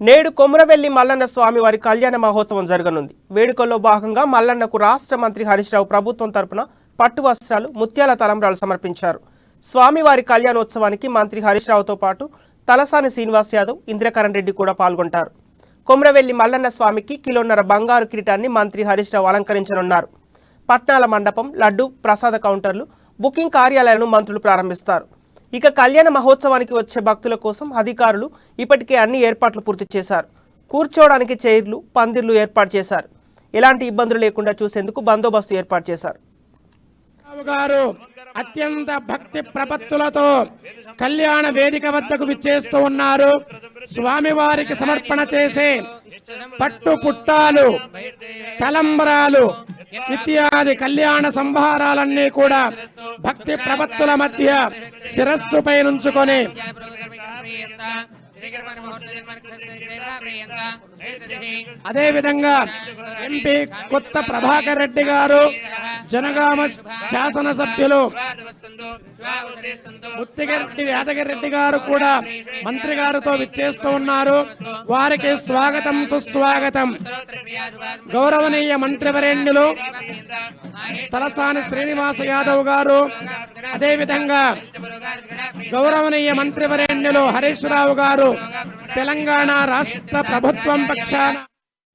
నేడు కొమురవెల్లి మల్లన్న స్వామి వారి కళ్యాణ మహోత్సవం జరగనుంది. వేడుకల్లో భాగంగా మల్లన్నకు రాష్ట్ర మంత్రి హరీష్ రావు ప్రభుత్వం తరపున పట్టు వస్త్రాలు ముత్యాల తలంబ్రాలు సమర్పించారు. స్వామివారి కళ్యాణోత్సవానికి మంత్రి హరీష్ రావుతో పాటు తలసాని శ్రీనివాస్ యాదవ్ ఇంద్రకరణ్ రెడ్డి కూడా పాల్గొంటారు. కొమురవెల్లి మల్లన్న స్వామికి కిలోన్నర బంగారు కిరీటాన్ని మంత్రి హరీష్ రావు అలంకరించనున్నారు. పట్నాల మండపం లడ్డు ప్రసాద కౌంటర్లు బుకింగ్ కార్యాలయాలను మంత్రులు ప్రారంభిస్తారు. ఇక కళ్యాణ మహోత్సవానికి వచ్చే భక్తుల కోసం అధికారులు ఇప్పటికే అన్ని ఏర్పాట్లు పూర్తి చేశారు. కూర్చోవడానికి చైర్లు పందిర్లు ఏర్పాటు చేశారు. ఎలాంటి ఇబ్బందులు లేకుండా చూసేందుకు బందోబస్తు ఏర్పాటు చేశారు. గారు అత్యంత భక్తి ప్రపత్తులతో కళ్యాణ వేదిక వద్దకు విచ్చేస్తూ ఉన్నారు. స్వామివారికి సమర్పణ చేసే పట్టు పుట్టాలు తలంబరాలు ఇత్యాది కళ్యాణ సంభారాలన్నీ కూడా భక్తి ప్రపత్తుల మధ్య శిరస్సుపై నుంచుకొని అదే విధంగా ఎంపీ కొత్త ప్రభాకర్ రెడ్డి గారు జనగామ శాసనసభ్యులు ముత్తిగరెడ్డి యాదగిరి రెడ్డి గారు కూడా మంత్రి గారితో విచ్చేస్తూ ఉన్నారు. వారికి స్వాగతం సుస్వాగతం. గౌరవనీయ మంత్రివరేణ్యులు తలసాని శ్రీనివాస యాదవ్ గారు అదేవిధంగా గౌరవనీయ గౌరవనీయ మంత్రివరేణ్యులు హరీష్ రావు గారు తెలంగాణ రాష్ట్ర ప్రభుత్వం పక్షాన